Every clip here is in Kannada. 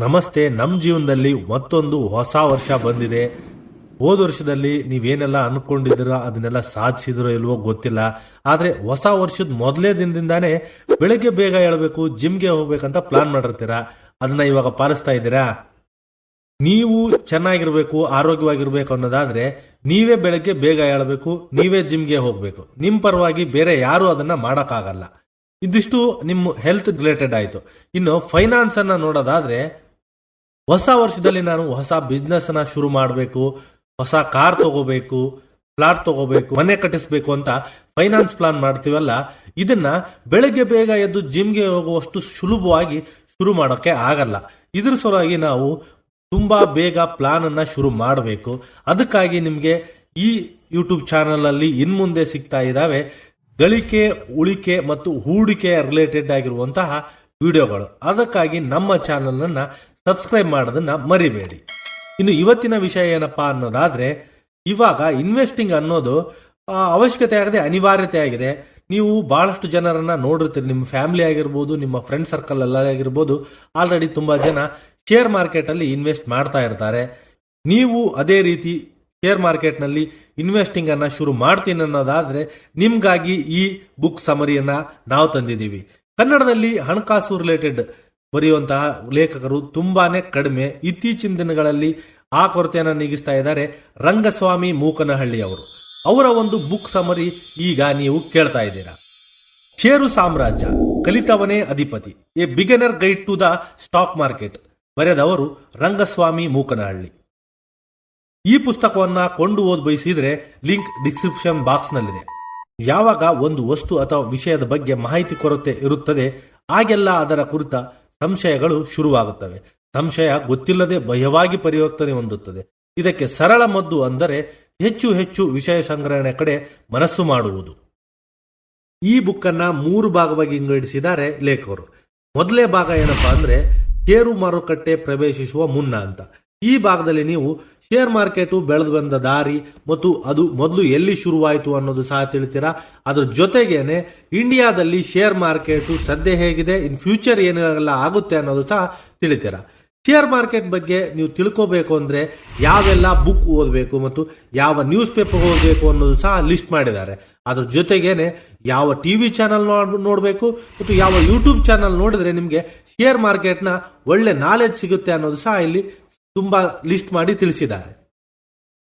ನಮಸ್ತೆ ನಮ್ಮ ಜೀವನದಲ್ಲಿ ಮತ್ತೊಂದು ಹೊಸ ವರ್ಷ ಬಂದಿದೆ. ಹೋದ ವರ್ಷದಲ್ಲಿ ನೀವೇನೆಲ್ಲ ಅನ್ಕೊಂಡಿದ್ದೀರೋ, ಅದನ್ನೆಲ್ಲ ಸಾಧಿಸಿದ್ರೋ ಇಲ್ವೋ ಗೊತ್ತಿಲ್ಲ. ಆದ್ರೆ ಹೊಸ ವರ್ಷದ ಮೊದಲೇ ದಿನದಿಂದಾನೇ ಬೆಳಗ್ಗೆ ಬೇಗ ಹೇಳಬೇಕು ಜಿಮ್ಗೆ ಹೋಗ್ಬೇಕಂತ ಪ್ಲಾನ್ ಮಾಡಿರ್ತೀರಾ? ಅದನ್ನ ಇವಾಗ ಪಾಲಿಸ್ತಾ ಇದ್ದೀರಾ? ನೀವು ಚೆನ್ನಾಗಿರ್ಬೇಕು, ಆರೋಗ್ಯವಾಗಿರ್ಬೇಕು ಅನ್ನೋದಾದ್ರೆ ನೀವೇ ಬೆಳಗ್ಗೆ ಬೇಗ ಹೇಳಬೇಕು ನೀವೇ ಜಿಮ್ಗೆ ಹೋಗ್ಬೇಕು. ನಿಮ್ ಪರವಾಗಿ ಬೇರೆ ಯಾರು ಅದನ್ನ ಮಾಡಕ್ಕಾಗಲ್ಲ. ಇದಿಷ್ಟು ನಿಮ್ಮ ಹೆಲ್ತ್ ರಿಲೇಟೆಡ್ ಆಯ್ತು. ಇನ್ನು ಫೈನಾನ್ಸ್ ಅನ್ನ ನೋಡೋದಾದ್ರೆ ಹೊಸ ವರ್ಷದಲ್ಲಿ ನಾನು ಹೊಸ ಬಿಸ್ನೆಸ್ ಅನ್ನ ಶುರು ಮಾಡಬೇಕು, ಹೊಸ ಕಾರ್ ತಗೋಬೇಕು ಫ್ಲಾಟ್ ತಗೋಬೇಕು, ಮನೆ ಕಟ್ಟಿಸ್ಬೇಕು ಅಂತ ಫೈನಾನ್ಸ್ ಪ್ಲಾನ್ ಮಾಡ್ತೀವಲ್ಲ, ಇದನ್ನ ಬೆಳಗ್ಗೆ ಬೇಗ ಎದ್ದು ಜಿಮ್ಗೆ ಹೋಗುವಷ್ಟು ಸುಲಭವಾಗಿ ಶುರು ಮಾಡೋಕೆ ಆಗಲ್ಲ. ಇದ್ರ ಸಲುವಾಗಿ ನಾವು ತುಂಬಾ ಬೇಗ ಪ್ಲಾನ್ ಅನ್ನ ಶುರು ಮಾಡಬೇಕು. ಅದಕ್ಕಾಗಿ ನಿಮ್ಗೆ ಈ ಯೂಟ್ಯೂಬ್ ಚಾನಲ್ ಅಲ್ಲಿ ಇನ್ಮುಂದೆ ಸಿಗ್ತಾ ಇದಾವೆ ಗಳಿಕೆ, ಉಳಿಕೆ ಮತ್ತು ಹೂಡಿಕೆ ರಿಲೇಟೆಡ್ ಆಗಿರುವಂತಹ ವಿಡಿಯೋಗಳು ಅದಕ್ಕಾಗಿ ನಮ್ಮ ಚಾನಲ್ ಅನ್ನ ಸಬ್ಸ್ಕ್ರೈಬ್ ಮಾಡೋದನ್ನ ಮರಿಬೇಡಿ. ಇನ್ನು ಇವತ್ತಿನ ವಿಷಯ ಏನಪ್ಪ ಅನ್ನೋದಾದ್ರೆ, ಇವಾಗ ಇನ್ವೆಸ್ಟಿಂಗ್ ಅನ್ನೋದು ಅವಶ್ಯಕತೆ ಆಗದೆ ಅನಿವಾರ್ಯತೆ ಆಗಿದೆ. ನೀವು ಬಹಳಷ್ಟು ಜನರನ್ನ ನೋಡಿರ್ತೀರಿ. ನಿಮ್ಮ ಫ್ಯಾಮಿಲಿ ಆಗಿರ್ಬೋದು, ನಿಮ್ಮ ಫ್ರೆಂಡ್ ಸರ್ಕಲ್ ಎಲ್ಲ ಆಗಿರ್ಬೋದು. ಆಲ್ರೆಡಿ ತುಂಬಾ ಜನ ಶೇರ್ ಮಾರ್ಕೆಟ್ ಅಲ್ಲಿ ಇನ್ವೆಸ್ಟ್ ಮಾಡ್ತಾ ಇರ್ತಾರೆ. ನೀವು ಅದೇ ರೀತಿ ಶೇರ್ ಮಾರ್ಕೆಟ್ನಲ್ಲಿ ಇನ್ವೆಸ್ಟಿಂಗ್ ಅನ್ನ ಶುರು ಮಾಡ್ತೀನಿ ಅನ್ನೋದಾದ್ರೆ, ನಿಮ್ಗಾಗಿ ಈ ಬುಕ್ ಸಮರಿಯನ್ನ ನಾವು ತಂದಿದ್ದೀವಿ. ಕನ್ನಡದಲ್ಲಿ ಹಣಕಾಸು ರಿಲೇಟೆಡ್ ಬರೆಯುವಂತಹ ಲೇಖಕರು ತುಂಬಾನೇ ಕಡಿಮೆ. ಇತ್ತೀಚಿನ ದಿನಗಳಲ್ಲಿ ಆ ಕೊರತೆಯನ್ನು ನೀಗಿಸ್ತಾ ಇದ್ದಾರೆ ರಂಗಸ್ವಾಮಿ ಮೂಕನಹಳ್ಳಿ ಅವರು. ಅವರ ಒಂದು ಬುಕ್ ಸಮರಿ ಈಗ ನೀವು ಕೇಳ್ತಾ ಇದ್ದೀರಾ. ಷೇರು ಸಾಮ್ರಾಜ್ಯ, ಕಲಿತವನೇ ಅಧಿಪತಿ, a beginner guide to the stock market ಬರೆದವರು ರಂಗಸ್ವಾಮಿ ಮೂಕನಹಳ್ಳಿ. ಈ ಪುಸ್ತಕವನ್ನ ಕೊಂಡು ಓದ್ ಬಯಸಿದ್ರೆ ಲಿಂಕ್ ಡಿಸ್ಕ್ರಿಪ್ಷನ್ ಬಾಕ್ಸ್ ನಲ್ಲಿದೆ ಯಾವಾಗ ಒಂದು ವಸ್ತು ಅಥವಾ ವಿಷಯದ ಬಗ್ಗೆ ಮಾಹಿತಿ ಕೊರತೆ ಇರುತ್ತದೆ ಆಗೆಲ್ಲ ಅದರ ಕುರಿತ ಸಂಶಯಗಳು ಶುರುವಾಗುತ್ತವೆ. ಸಂಶಯ ಗೊತ್ತಿಲ್ಲದೆ ಭಯವಾಗಿ ಪರಿವರ್ತನೆ ಹೊಂದುತ್ತದೆ. ಇದಕ್ಕೆ ಸರಳ ಮದ್ದು ಅಂದರೆ ಹೆಚ್ಚು ಹೆಚ್ಚು ವಿಷಯ ಸಂಗ್ರಹಣೆ ಕಡೆ ಮನಸ್ಸು ಮಾಡುವುದು. ಈ ಬುಕ್ ಅನ್ನ ಮೂರು ಭಾಗವಾಗಿ ವಿಂಗಡಿಸಿದ್ದಾರೆ ಲೇಖಕರು. ಮೊದಲೇ ಭಾಗ ಏನಪ್ಪಾ ಅಂದ್ರೆ ಷೇರು ಮಾರುಕಟ್ಟೆ ಪ್ರವೇಶಿಸುವ ಮುನ್ನ ಅಂತ. ಈ ಭಾಗದಲ್ಲಿ ನೀವು ಶೇರ್ ಮಾರ್ಕೆಟ್ ಬೆಳೆದು ಬಂದ ದಾರಿ ಮತ್ತು ಅದು ಮೊದಲು ಎಲ್ಲಿ ಶುರುವಾಯಿತು ಅನ್ನೋದು ಸಹ ತಿಳಿತೀರಾ? ಅದ್ರ ಜೊತೆಗೇನೆ ಇಂಡಿಯಾದಲ್ಲಿ ಶೇರ್ ಮಾರ್ಕೆಟ್ ಸದ್ಯ ಹೇಗಿದೆ, ಇನ್ ಫ್ಯೂಚರ್ ಏನೆಲ್ಲ ಆಗುತ್ತೆ ಅನ್ನೋದು ಸಹ ತಿಳಿತೀರಾ? ಶೇರ್ ಮಾರ್ಕೆಟ್ ಬಗ್ಗೆ ನೀವು ತಿಳ್ಕೋಬೇಕು ಅಂದ್ರೆ ಯಾವೆಲ್ಲ ಬುಕ್ ಓದಬೇಕು ಮತ್ತು ಯಾವ ನ್ಯೂಸ್ ಪೇಪರ್ ಓದಬೇಕು ಅನ್ನೋದು ಸಹ ಲಿಸ್ಟ್ ಮಾಡಿದ್ದಾರೆ. ಅದ್ರ ಜೊತೆಗೇನೆ ಯಾವ ಟಿವಿ ಚಾನಲ್ ನೋಡಬೇಕು ಮತ್ತು ಯಾವ ಯೂಟ್ಯೂಬ್ ಚಾನಲ್ ನೋಡಿದ್ರೆ ನಿಮಗೆ ಶೇರ್ ಮಾರ್ಕೆಟ್ನ ಒಳ್ಳೆ ನಾಲೆಜ್ ಸಿಗುತ್ತೆ ಅನ್ನೋದು ಸಹ ಇಲ್ಲಿ ತುಂಬಾ ಲಿಸ್ಟ್ ಮಾಡಿ ತಿಳಿಸಿದ್ದಾರೆ.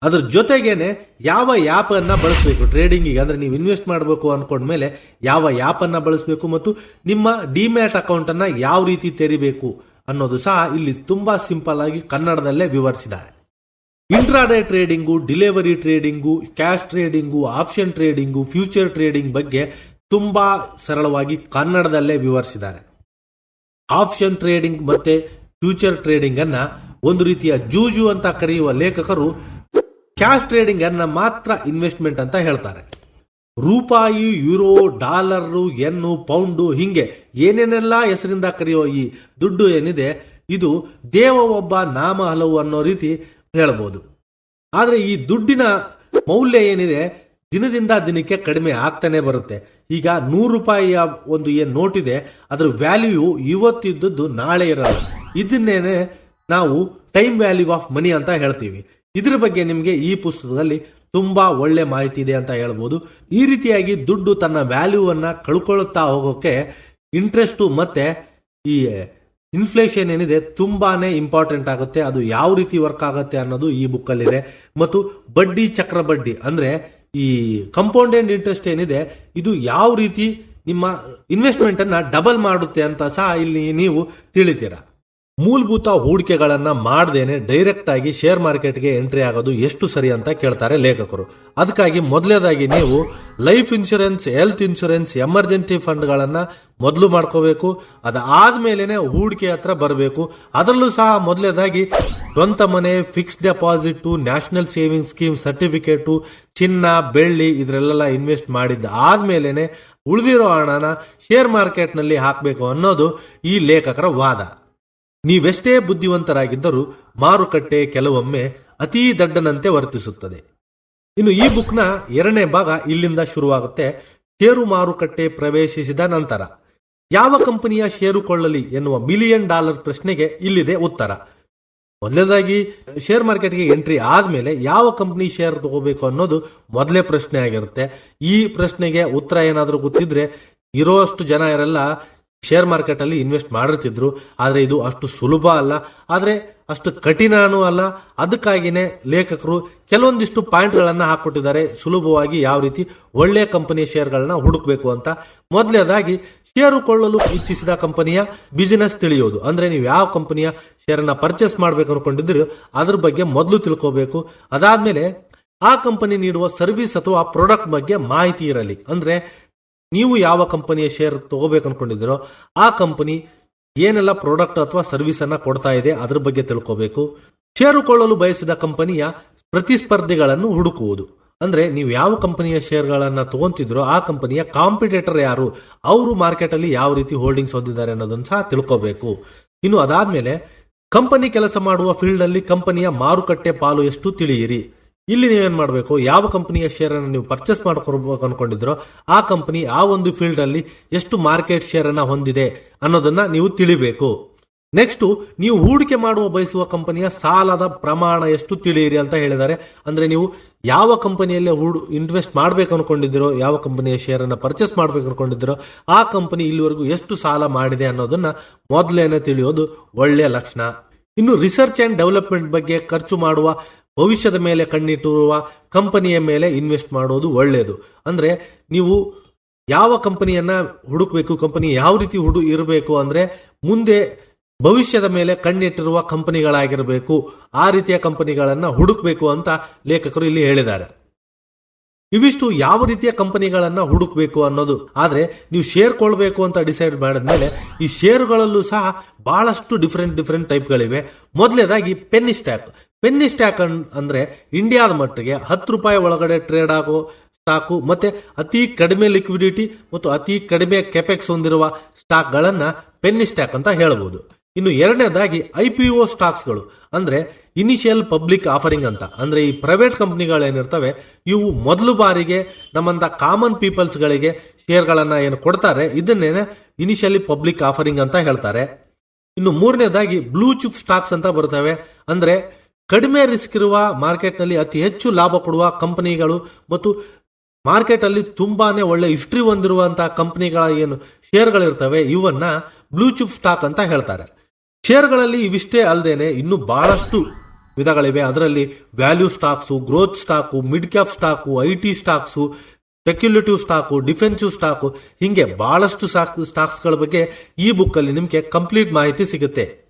ಅದ್ರ ಜೊತೆಗೇನೆ ಯಾವ ಆ್ಯಪ್ ಅನ್ನ ಬಳಸಬೇಕು? ಟ್ರೇಡಿಂಗಿಗೆ ಅಂದ್ರೆ ನೀವು ಇನ್ವೆಸ್ಟ್ ಮಾಡಬೇಕು ಅನ್ಕೊಂಡ್ಮೇಲೆ ಯಾವ ಆ್ಯಪ್ ಅನ್ನ ಬಳಸಬೇಕು ಮತ್ತು ನಿಮ್ಮ ಡಿಮ್ಯಾಟ್ ಅಕೌಂಟ್ ಅನ್ನ ಯಾವ ರೀತಿ ತೆರಿಬೇಕು ಅನ್ನೋದು ಸಹ ಇಲ್ಲಿ ತುಂಬಾ ಸಿಂಪಲ್ ಆಗಿ ಕನ್ನಡದಲ್ಲೇ ವಿವರಿಸಿದ್ದಾರೆ. Intraday trading delivery trading cash trading option trading future trading ಬಗ್ಗೆ ತುಂಬಾ ಸರಳವಾಗಿ ಕನ್ನಡದಲ್ಲೇ ವಿವರಿಸಿದ್ದಾರೆ. ಆಪ್ಷನ್ ಟ್ರೇಡಿಂಗ್ ಮತ್ತೆ ಫ್ಯೂಚರ್ ಟ್ರೇಡಿಂಗ್ ಅನ್ನ ಒಂದು ರೀತಿಯ ಜೂಜು ಅಂತ ಕರೆಯುವ ಲೇಖಕರು ಕ್ಯಾಶ್ ಟ್ರೇಡಿಂಗ್ ಅನ್ನ ಮಾತ್ರ ಇನ್ವೆಸ್ಟ್ಮೆಂಟ್ ಅಂತ ಹೇಳ್ತಾರೆ. ರೂಪಾಯಿ, ಯುರೋ, ಡಾಲರ್, ಎನ್ನು, ಪೌಂಡು ಹಿಂಗೆ ಏನೇನೆಲ್ಲ ಹೆಸರಿಂದ ಕರೆಯೋ ಈ ದುಡ್ಡು ಏನಿದೆ, ಇದು ದೇವ ಒಬ್ಬ ನಾಮ ಹಲವು ಅನ್ನೋ ರೀತಿ ಹೇಳ್ಬೋದು. ಆದರೆ ಈ ದುಡ್ಡಿನ ಮೌಲ್ಯ ಏನಿದೆ, ದಿನದಿಂದ ದಿನಕ್ಕೆ ಕಡಿಮೆ ಆಗ್ತಾನೆ ಬರುತ್ತೆ. ಈಗ ನೂರು ರೂಪಾಯಿಯ ಒಂದು ಏನು ನೋಟ್ ಇದೆ, ಅದ್ರ ವ್ಯಾಲ್ಯೂ ಇವತ್ತಿದ್ದದ್ದು ನಾಳೆ ಇರಲ್ಲ. ಇದನ್ನೇನೆ ನಾವು ಟೈಮ್ ವ್ಯಾಲ್ಯೂ ಆಫ್ ಮನಿ ಅಂತ ಹೇಳ್ತೀವಿ. ಇದ್ರ ಬಗ್ಗೆ ನಿಮಗೆ ಈ ಪುಸ್ತಕದಲ್ಲಿ ತುಂಬಾ ಒಳ್ಳೆ ಮಾಹಿತಿ ಇದೆ ಅಂತ ಹೇಳ್ಬೋದು. ಈ ರೀತಿಯಾಗಿ ದುಡ್ಡು ತನ್ನ ವ್ಯಾಲ್ಯೂವನ್ನ ಕಳ್ಕೊಳ್ಳುತ್ತಾ ಹೋಗೋಕೆ ಇಂಟ್ರೆಸ್ಟು ಮತ್ತೆ ಈ ಇನ್ಫ್ಲೇಷನ್ ಏನಿದೆ ತುಂಬಾನೇ ಇಂಪಾರ್ಟೆಂಟ್ ಆಗುತ್ತೆ. ಅದು ಯಾವ ರೀತಿ ವರ್ಕ್ ಆಗುತ್ತೆ ಅನ್ನೋದು ಈ ಬುಕ್ ಅಲ್ಲಿದೆ ಮತ್ತು ಬಡ್ಡಿ ಚಕ್ರ ಬಡ್ಡಿ ಅಂದ್ರೆ ಈ ಕಂಪೌಂಡೆಂಡ್ ಇಂಟ್ರೆಸ್ಟ್ ಏನಿದೆ, ಇದು ಯಾವ ರೀತಿ ನಿಮ್ಮ ಇನ್ವೆಸ್ಟ್ಮೆಂಟ್ ಅನ್ನ ಡಬಲ್ ಮಾಡುತ್ತೆ ಅಂತ ಸಹ ಇಲ್ಲಿ ನೀವು ತಿಳಿತೀರಾ. ಮೂಲಭೂತ ಹೂಡಿಕೆಗಳನ್ನ ಮಾಡದೇನೆ ಡೈರೆಕ್ಟ್ ಆಗಿ ಶೇರ್ ಮಾರ್ಕೆಟ್ಗೆ ಎಂಟ್ರಿ ಆಗೋದು ಎಷ್ಟು ಸರಿ ಅಂತ ಕೇಳ್ತಾರೆ ಲೇಖಕರು. ಅದಕ್ಕಾಗಿ ಮೊದಲನೇದಾಗಿ ನೀವು life insurance health insurance emergency ಫಂಡ್ಗಳನ್ನು ಮೊದಲು ಮಾಡ್ಕೋಬೇಕು ಅದಾದ್ಮೇಲೆ ಹೂಡಿಕೆ ಹತ್ರ ಬರಬೇಕು. ಅದರಲ್ಲೂ ಸಹ ಮೊದಲೇದಾಗಿ ಸ್ವಂತ ಮನೆ fixed deposit national saving scheme certificate ಚಿನ್ನ, ಬೆಳ್ಳಿ ಇದರಲ್ಲೆಲ್ಲ ಇನ್ವೆಸ್ಟ್ ಮಾಡಿದ್ದ ಆದ್ಮೇಲೆನೆ ಉಳಿದಿರೋ ಹಣನ ಶೇರ್ ಮಾರ್ಕೆಟ್ನಲ್ಲಿ ಹಾಕಬೇಕು ಅನ್ನೋದು ಈ ಲೇಖಕರ ವಾದ. ನೀವೆಷ್ಟೇ ಬುದ್ಧಿವಂತರಾಗಿದ್ದರೂ ಮಾರುಕಟ್ಟೆ ಕೆಲವೊಮ್ಮೆ ಅತೀ ದಡ್ಡನಂತೆ ವರ್ತಿಸುತ್ತದೆ. ಇನ್ನು ಈ ಬುಕ್ನ ಎರಡನೇ ಭಾಗ ಇಲ್ಲಿಂದ ಶುರುವಾಗುತ್ತೆ. ಷೇರು ಮಾರುಕಟ್ಟೆ ಪ್ರವೇಶಿಸಿದ ನಂತರ. ಯಾವ ಕಂಪನಿಯ ಷೇರು ಕೊಳ್ಳಲಿ ಎನ್ನುವ ಮಿಲಿಯನ್ ಡಾಲರ್ ಪ್ರಶ್ನೆಗೆ ಇಲ್ಲಿದೆ ಉತ್ತರ. ಮೊದಲನೇದಾಗಿ, ಷೇರ್ ಮಾರ್ಕೆಟ್ಗೆ ಎಂಟ್ರಿ ಆದ್ಮೇಲೆ ಯಾವ ಕಂಪನಿ ಶೇರ್ ತಗೋಬೇಕು ಅನ್ನೋದು ಮೊದಲೇ ಪ್ರಶ್ನೆ ಆಗಿರುತ್ತೆ ಈ ಪ್ರಶ್ನೆಗೆ ಉತ್ತರ ಏನಾದರೂ ಗೊತ್ತಿದ್ರೆ ಇರೋಷ್ಟು ಜನ ಯಾರೆಲ್ಲ ಶೇರ್ ಮಾರ್ಕೆಟ್ ಅಲ್ಲಿ ಇನ್ವೆಸ್ಟ್ ಮಾಡಿರ್ತಿದ್ರು. ಆದ್ರೆ ಇದು ಅಷ್ಟು ಸುಲಭ ಅಲ್ಲ. ಆದ್ರೆ ಅಷ್ಟು ಕಠಿಣನೂ ಅಲ್ಲ. ಅದಕ್ಕಾಗಿನೇ ಲೇಖಕರು ಕೆಲವೊಂದಿಷ್ಟು ಪಾಯಿಂಟ್ಗಳನ್ನ ಹಾಕೊಟ್ಟಿದ್ದಾರೆ ಸುಲಭವಾಗಿ ಯಾವ ರೀತಿ ಒಳ್ಳೆಯ ಕಂಪನಿಯ ಶೇರ್ಗಳನ್ನ ಹುಡುಕ್ಬೇಕು ಅಂತ. ಮೊದಲನೇದಾಗಿ ಷೇರು ಕೊಳ್ಳಲು ಇಚ್ಛಿಸಿದ ಕಂಪನಿಯ ಬಿಸಿನೆಸ್ ತಿಳಿಯೋದು. ಅಂದ್ರೆ ನೀವು ಯಾವ ಕಂಪನಿಯ ಶೇರನ್ನು ಪರ್ಚೇಸ್ ಮಾಡ್ಬೇಕು ಅನ್ಕೊಂಡಿದ್ರೆ ಅದ್ರ ಬಗ್ಗೆ ಮೊದಲು ತಿಳ್ಕೋಬೇಕು. ಅದಾದ್ಮೇಲೆ ಆ ಕಂಪನಿ ನೀಡುವ ಸರ್ವಿಸ್ ಅಥವಾ ಪ್ರಾಡಕ್ಟ್ ಬಗ್ಗೆ ಮಾಹಿತಿ ಇರಲಿ. ಅಂದ್ರೆ ನೀವು ಯಾವ ಕಂಪನಿಯ ಶೇರ್ ತಗೋಬೇಕು ಅನ್ಕೊಂಡಿದ್ದೀರೋ ಆ ಕಂಪನಿ ಏನೆಲ್ಲ ಪ್ರಾಡಕ್ಟ್ ಅಥವಾ ಸರ್ವಿಸ್ ಅನ್ನ ಕೊಡ್ತಾ ಇದೆ ಅದ್ರ ಬಗ್ಗೆ ತಿಳ್ಕೋಬೇಕು. ಷೇರು ಕೊಳ್ಳಲು ಬಯಸಿದ ಕಂಪನಿಯ ಪ್ರತಿಸ್ಪರ್ಧಿಗಳನ್ನು ಹುಡುಕುವುದು. ಅಂದ್ರೆ ನೀವು ಯಾವ ಕಂಪನಿಯ ಶೇರ್ಗಳನ್ನ ತಗೊಂತಿದ್ರೋ ಆ ಕಂಪನಿಯ ಕಾಂಪಿಟೇಟರ್ ಯಾರು, ಅವರು ಮಾರ್ಕೆಟ್ ಅಲ್ಲಿ ಯಾವ ರೀತಿ ಹೋಲ್ಡಿಂಗ್ಸ್ ಹೊಂದಿದ್ದಾರೆ ಅನ್ನೋದನ್ನ ಸಹ ತಿಳ್ಕೋಬೇಕು. ಇನ್ನು ಅದಾದ್ಮೇಲೆ, ಕಂಪನಿ ಕೆಲಸ ಮಾಡುವ ಫೀಲ್ಡ್ ಅಲ್ಲಿ ಕಂಪನಿಯ ಮಾರುಕಟ್ಟೆ ಪಾಲು ಎಷ್ಟು ತಿಳಿಯಿರಿ? ಇಲ್ಲಿ ನೀವೇನ್ ಮಾಡಬೇಕು? ಯಾವ ಕಂಪನಿಯ ಶೇರ್ ಅನ್ನು ನೀವು ಪರ್ಚೇಸ್ ಮಾಡ್ಕೊಬೇಕು ಅನ್ಕೊಂಡಿದ್ರೋ, ಆ ಕಂಪನಿ ಆ ಒಂದು ಫೀಲ್ಡ್ ಅಲ್ಲಿ ಎಷ್ಟು ಮಾರ್ಕೆಟ್ ಶೇರ್ ಅನ್ನ ಹೊಂದಿದೆ ಅನ್ನೋದನ್ನ ನೀವು ತಿಳಿಬೇಕು. ನೆಕ್ಸ್ಟ್ ನೀವು ಹೂಡಿಕೆ ಮಾಡುವ, ಬಯಸುವ ಕಂಪನಿಯ ಸಾಲದ ಪ್ರಮಾಣ ಎಷ್ಟು ತಿಳಿಯಿರಿ ಅಂತ ಹೇಳಿದ್ದಾರೆ. ಅಂದ್ರೆ ನೀವು ಯಾವ ಕಂಪನಿಯಲ್ಲಿ ಹೂಡು ಇನ್ವೆಸ್ಟ್ ಮಾಡ್ಬೇಕು ಅನ್ಕೊಂಡಿದ್ದೀರೋ, ಯಾವ ಕಂಪನಿಯ ಶೇರ್ ಅನ್ನ ಪರ್ಚೇಸ್ ಮಾಡ್ಬೇಕು ಅನ್ಕೊಂಡಿದ್ದೀರೋ, ಆ ಕಂಪನಿ ಇಲ್ಲಿವರೆಗೂ ಎಷ್ಟು ಸಾಲ ಮಾಡಿದೆ ಅನ್ನೋದನ್ನ ಮೊದಲೇನೆ ತಿಳಿಯೋದು ಒಳ್ಳೆಯ ಲಕ್ಷಣ. ಇನ್ನು ರಿಸರ್ಚ್ ಅಂಡ್ ಡೆವಲಪ್ಮೆಂಟ್ ಬಗ್ಗೆ ಖರ್ಚು ಮಾಡುವ ಭವಿಷ್ಯದ ಮೇಲೆ ಕಣ್ಣಿಟ್ಟಿರುವ ಕಂಪನಿಯ ಮೇಲೆ ಇನ್ವೆಸ್ಟ್ ಮಾಡೋದು ಒಳ್ಳೆಯದು ಅಂದರೆ ನೀವು ಯಾವ ಕಂಪನಿಯನ್ನು ಹುಡುಕಬೇಕು, ಕಂಪನಿ ಯಾವ ರೀತಿ ಹುಡು, ಇರಬೇಕು ಅಂದರೆ ಮುಂದೆ ಭವಿಷ್ಯದ ಮೇಲೆ ಕಣ್ಣಿಟ್ಟಿರುವ ಕಂಪನಿಗಳಾಗಿರಬೇಕು, ಆ ರೀತಿಯ ಕಂಪನಿಗಳನ್ನು ಹುಡುಕಬೇಕು ಅಂತ ಲೇಖಕರು ಇಲ್ಲಿ ಹೇಳಿದ್ದಾರೆ. ಇವಿಷ್ಟು ಯಾವ ರೀತಿಯ ಕಂಪನಿಗಳನ್ನು ಹುಡುಕಬೇಕು ಅನ್ನೋದು, ಆದರೆ ನೀವು ಶೇರ್ ಕೊಳ್ಬೇಕು ಅಂತ ಡಿಸೈಡ್ ಮಾಡಿದ್ಮೇಲೆ ಈ ಶೇರುಗಳಲ್ಲೂ ಸಹ ಬಹಳಷ್ಟು ಡಿಫ್ರೆಂಟ್ ಡಿಫ್ರೆಂಟ್ ಟೈಪ್ಗಳಿವೆ. ಮೊದಲನೇದಾಗಿ ಪೆನ್ನಿ ಸ್ಟ್ಯಾಕ್ ಪೆನ್ನಿ ಸ್ಟಾಕ್ ಅಂದ್ರೆ ಇಂಡಿಯಾದ ಮಟ್ಟಿಗೆ ಹತ್ತು ರೂಪಾಯಿ ಒಳಗಡೆ ಟ್ರೇಡ್ ಆಗೋ ಸ್ಟಾಕು ಮತ್ತೆ ಅತಿ ಕಡಿಮೆ ಲಿಕ್ವಿಡಿಟಿ ಮತ್ತು ಅತಿ ಕಡಿಮೆ ಕೆಪೆಕ್ಸ್ ಹೊಂದಿರುವ ಸ್ಟಾಕ್ಗಳನ್ನ ಪೆನ್ನಿ ಸ್ಟಾಕ್ ಅಂತ ಹೇಳಬಹುದು ಇನ್ನು ಎರಡನೇದಾಗಿ ಐ ಪಿ ಒ ಸ್ಟಾಕ್ಸ್ಗಳು, ಅಂದ್ರೆ ಇನಿಷಿಯಲ್ ಪಬ್ಲಿಕ್ ಆಫರಿಂಗ್ ಅಂತ, ಅಂದ್ರೆ ಈ ಪ್ರೈವೇಟ್ ಕಂಪ್ನಿಗಳೇನಿರ್ತವೆ ಇವು ಮೊದಲು ಬಾರಿಗೆ ನಮ್ಮಂತ ಕಾಮನ್ ಪೀಪಲ್ಸ್ಗಳಿಗೆ ಶೇರ್ಗಳನ್ನ ಏನು ಕೊಡ್ತಾರೆ, ಇದನ್ನೇನೆ ಇನಿಷಿಯಲಿ ಪಬ್ಲಿಕ್ ಆಫರಿಂಗ್ ಅಂತ ಹೇಳ್ತಾರೆ. ಇನ್ನು ಮೂರನೇದಾಗಿ ಬ್ಲೂ ಚಿಪ್ ಸ್ಟಾಕ್ಸ್ ಅಂತ ಬರ್ತವೆ, ಅಂದ್ರೆ ಕಡಿಮೆ ರಿಸ್ಕ್ ಇರುವ ಮಾರ್ಕೆಟ್ನಲ್ಲಿ ಅತಿ ಹೆಚ್ಚು ಲಾಭ ಕೊಡುವ ಕಂಪನಿಗಳು ಮತ್ತು ಮಾರ್ಕೆಟಲ್ಲಿ ತುಂಬಾನೇ ಒಳ್ಳೆ ಹಿಸ್ಟ್ರಿ ಹೊಂದಿರುವಂತಹ ಕಂಪನಿಗಳ ಏನು ಶೇರ್ಗಳಿರ್ತವೆ ಇವನ್ನ ಬ್ಲೂ ಚಿಪ್ ಸ್ಟಾಕ್ ಅಂತ ಹೇಳ್ತಾರೆ. ಶೇರ್ಗಳಲ್ಲಿ ಇವಿಷ್ಟೇ ಅಲ್ಲದೇನೆ ಇನ್ನು ಬಹಳಷ್ಟು ವಿಧಗಳಿವೆ. ಅದರಲ್ಲಿ value stocks growth stock mid cap stock I T stocks speculative stock defensive stock ಹೀಗೆ ಬಹಳಷ್ಟು ಸ್ಟಾಕ್ಸ್ಗಳ ಬಗ್ಗೆ ಈ ಬುಕ್ ಅಲ್ಲಿ ನಿಮಗೆ ಕಂಪ್ಲೀಟ್ ಮಾಹಿತಿ ಸಿಗುತ್ತೆ.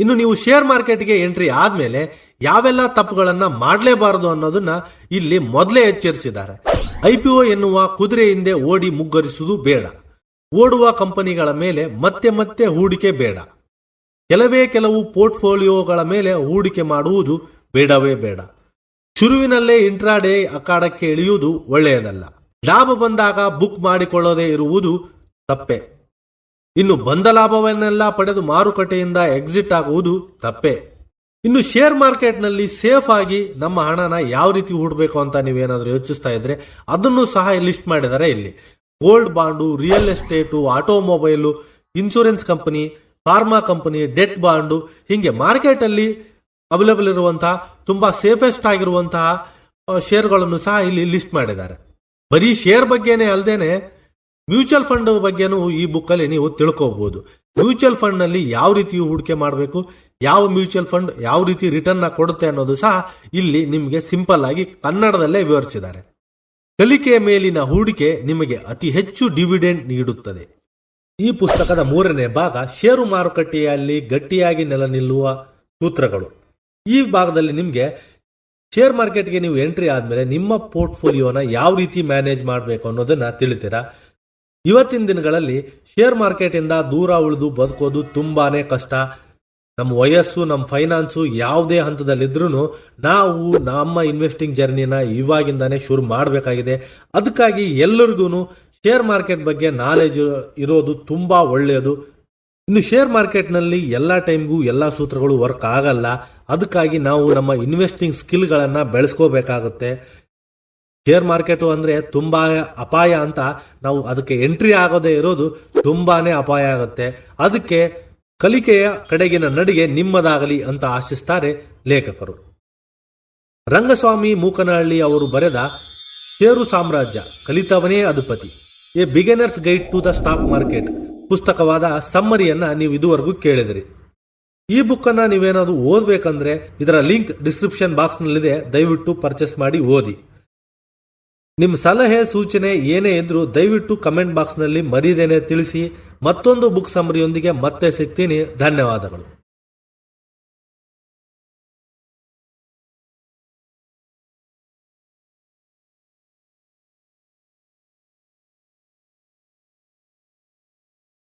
ಇನ್ನು ನೀವು ಶೇರ್ ಮಾರ್ಕೆಟ್ಗೆ ಎಂಟ್ರಿ ಆದ್ಮೇಲೆ ಯಾವೆಲ್ಲ ತಪ್ಪುಗಳನ್ನ ಮಾಡಲೇಬಾರದು ಅನ್ನೋದನ್ನ ಇಲ್ಲಿ ಮೊದಲೇ ಎಚ್ಚರಿಸಿದ್ದಾರೆ. ಐಪಿಒ ಎನ್ನುವ ಕುದುರೆ ಹಿಂದೆ ಓಡಿ ಮುಗ್ಗರಿಸುವುದು ಬೇಡ. ಓಡುವ ಕಂಪನಿಗಳ ಮೇಲೆ ಮತ್ತೆ ಮತ್ತೆ ಹೂಡಿಕೆ ಬೇಡ. ಕೆಲವೇ ಕೆಲವು ಪೋರ್ಟ್ಫೋಲಿಯೋಗಳ ಮೇಲೆ ಹೂಡಿಕೆ ಮಾಡುವುದು ಬೇಡವೇ ಬೇಡ. ಶುರುವಿನಲ್ಲೇ ಇಂಟ್ರಾಡೇ ಅಖಾಡಕ್ಕೆ ಇಳಿಯುವುದು ಒಳ್ಳೆಯದಲ್ಲ. ಲಾಭ ಬಂದಾಗ ಬುಕ್ ಮಾಡಿಕೊಳ್ಳದೇ ಇರುವುದು ತಪ್ಪೆ. ಇನ್ನು ಬಂದ ಲಾಭವನ್ನೆಲ್ಲ ಪಡೆದು ಮಾರುಕಟ್ಟೆಯಿಂದ ಎಕ್ಸಿಟ್ ಆಗುವುದು ತಪ್ಪೆ. ಇನ್ನು ಶೇರ್ ಮಾರ್ಕೆಟ್ನಲ್ಲಿ ಸೇಫ್ ಆಗಿ ನಮ್ಮ ಹಣನ ಯಾವ ರೀತಿ ಹೂಡಬೇಕು ಅಂತ ನೀವೇನಾದರೂ ಯೋಚಿಸ್ತಾ ಇದ್ರೆ ಅದನ್ನು ಸಹ ಲಿಸ್ಟ್ ಮಾಡಿದ್ದಾರೆ ಇಲ್ಲಿ. Gold bond real estate automobile insurance company pharma company debt bond, ಹೀಗೆ ಮಾರ್ಕೆಟ್ ಅಲ್ಲಿ ಅವೈಲೇಬಲ್ ಇರುವಂತಹ ತುಂಬಾ ಸೇಫೆಸ್ಟ್ ಆಗಿರುವಂತಹ ಶೇರ್ಗಳನ್ನು ಸಹ ಇಲ್ಲಿ ಲಿಸ್ಟ್ ಮಾಡಿದ್ದಾರೆ. ಬರೀ ಶೇರ್ ಬಗ್ಗೆನೇ ಅಲ್ಲದೇನೆ ಮ್ಯೂಚುವಲ್ ಫಂಡ್ ಬಗ್ಗೆನೂ ಈ ಬುಕ್ಕಲ್ಲಿ ನೀವು ತಿಳ್ಕೋಬಹುದು ಮ್ಯೂಚುವಲ್ ಫಂಡ್ನಲ್ಲಿ ಯಾವ ರೀತಿ ಹೂಡಿಕೆ ಮಾಡಬೇಕು, ಯಾವ ಮ್ಯೂಚುವಲ್ ಫಂಡ್ ಯಾವ ರೀತಿ ರಿಟರ್ನ್ ಕೊಡುತ್ತೆ ಅನ್ನೋದು ಸಹ ಇಲ್ಲಿ ನಿಮಗೆ ಸಿಂಪಲ್ ಆಗಿ ಕನ್ನಡದಲ್ಲೇ ವಿವರಿಸಿದ್ದಾರೆ. ಕಲಿಕೆಯ ಮೇಲಿನ ಹೂಡಿಕೆ ನಿಮಗೆ ಅತಿ ಹೆಚ್ಚು ಡಿವಿಡೆಂಡ್ ನೀಡುತ್ತದೆ. ಈ ಪುಸ್ತಕದ ಮೂರನೇ ಭಾಗ ಷೇರು ಮಾರುಕಟ್ಟೆಯಲ್ಲಿ ಗಟ್ಟಿಯಾಗಿ ನೆಲ ನಿಲ್ಲುವ ಸೂತ್ರಗಳು. ಈ ಭಾಗದಲ್ಲಿ ನಿಮಗೆ ಶೇರ್ ಮಾರ್ಕೆಟ್ಗೆ ನೀವು ಎಂಟ್ರಿ ಆದಮೇಲೆ ನಿಮ್ಮ ಪೋರ್ಟ್ಫೋಲಿಯೋನ ಯಾವ ರೀತಿ ಮ್ಯಾನೇಜ್ ಮಾಡಬೇಕು ಅನ್ನೋದನ್ನ ತಿಳಿತೀರಾ? ಇವತ್ತಿನ ದಿನಗಳಲ್ಲಿ ಶೇರ್ ಮಾರ್ಕೆಟ್ ಇಂದ ದೂರ ಉಳಿದು ಬದುಕೋದು ತುಂಬಾನೇ ಕಷ್ಟ. ನಮ್ಮ ವಯಸ್ಸು ನಮ್ಮ ಫೈನಾನ್ಸು ಯಾವುದೇ ಹಂತದಲ್ಲಿದ್ರೂ ನಾವು ನಮ್ಮ ಇನ್ವೆಸ್ಟಿಂಗ್ ಜರ್ನಿನ ಇವಾಗಿಂದಾನೇ ಶುರು ಮಾಡಬೇಕಾಗಿದೆ. ಅದಕ್ಕಾಗಿ ಎಲ್ಲರಿಗೂ ಶೇರ್ ಮಾರ್ಕೆಟ್ ಬಗ್ಗೆ ನಾಲೆಜ್ ಇರೋದು ತುಂಬಾ ಒಳ್ಳೆಯದು. ಇನ್ನು ಶೇರ್ ಮಾರ್ಕೆಟ್ನಲ್ಲಿ ಎಲ್ಲ ಟೈಮ್ಗೂ ಎಲ್ಲ ಸೂತ್ರಗಳು ವರ್ಕ್ ಆಗಲ್ಲ. ಅದಕ್ಕಾಗಿ ನಾವು ನಮ್ಮ ಇನ್ವೆಸ್ಟಿಂಗ್ ಸ್ಕಿಲ್ಗಳನ್ನು ಬೆಳೆಸ್ಕೋಬೇಕಾಗುತ್ತೆ. ಶೇರ್ ಮಾರ್ಕೆಟು ಅಂದ್ರೆ ತುಂಬಾ ಅಪಾಯ ಅಂತ ನಾವು ಅದಕ್ಕೆ ಎಂಟ್ರಿ ಆಗೋದೇ ಇರೋದು ತುಂಬಾನೇ ಅಪಾಯ ಆಗುತ್ತೆ. ಅದಕ್ಕೆ ಕಲಿಕೆಯ ಕಡೆಗಿನ ನಡಿಗೆ ನಿಮ್ಮದಾಗಲಿ ಅಂತ ಆಶಿಸ್ತಾರೆ ಲೇಖಕರು. ರಂಗಸ್ವಾಮಿ ಮೂಕನಹಳ್ಳಿ ಅವರು ಬರೆದ ಷೇರು ಸಾಮ್ರಾಜ್ಯ, ಕಲಿತವನೇ ಅಧಿಪತಿ, a beginners guide to the stock market ಪುಸ್ತಕವಾದ ಸಮ್ಮರಿಯನ್ನ ನೀವು ಇದುವರೆಗೂ ಕೇಳಿದಿರಿ. ಈ ಬುಕ್ ಅನ್ನ ನೀವೇನಾದ್ರೂ ಓದ್ಬೇಕಂದ್ರೆ ಇದರ ಲಿಂಕ್ ಡಿಸ್ಕ್ರಿಪ್ಷನ್ ಬಾಕ್ಸ್ ನಲ್ಲಿದೆ ದಯವಿಟ್ಟು ಪರ್ಚೇಸ್ ಮಾಡಿ ಓದಿ. ನಿಮ್ಮ ಸಲಹೆ, ಸೂಚನೆ ಏನೇ ಇದ್ರೂ ದಯವಿಟ್ಟು ಕಮೆಂಟ್ ಬಾಕ್ಸ್ನಲ್ಲಿ ಮರೀದೇನೆ ತಿಳಿಸಿ ಮತ್ತೊಂದು ಬುಕ್ ಸಮರಿಯೊಂದಿಗೆ ಮತ್ತೆ ಸಿಗ್ತೀನಿ. ಧನ್ಯವಾದಗಳು.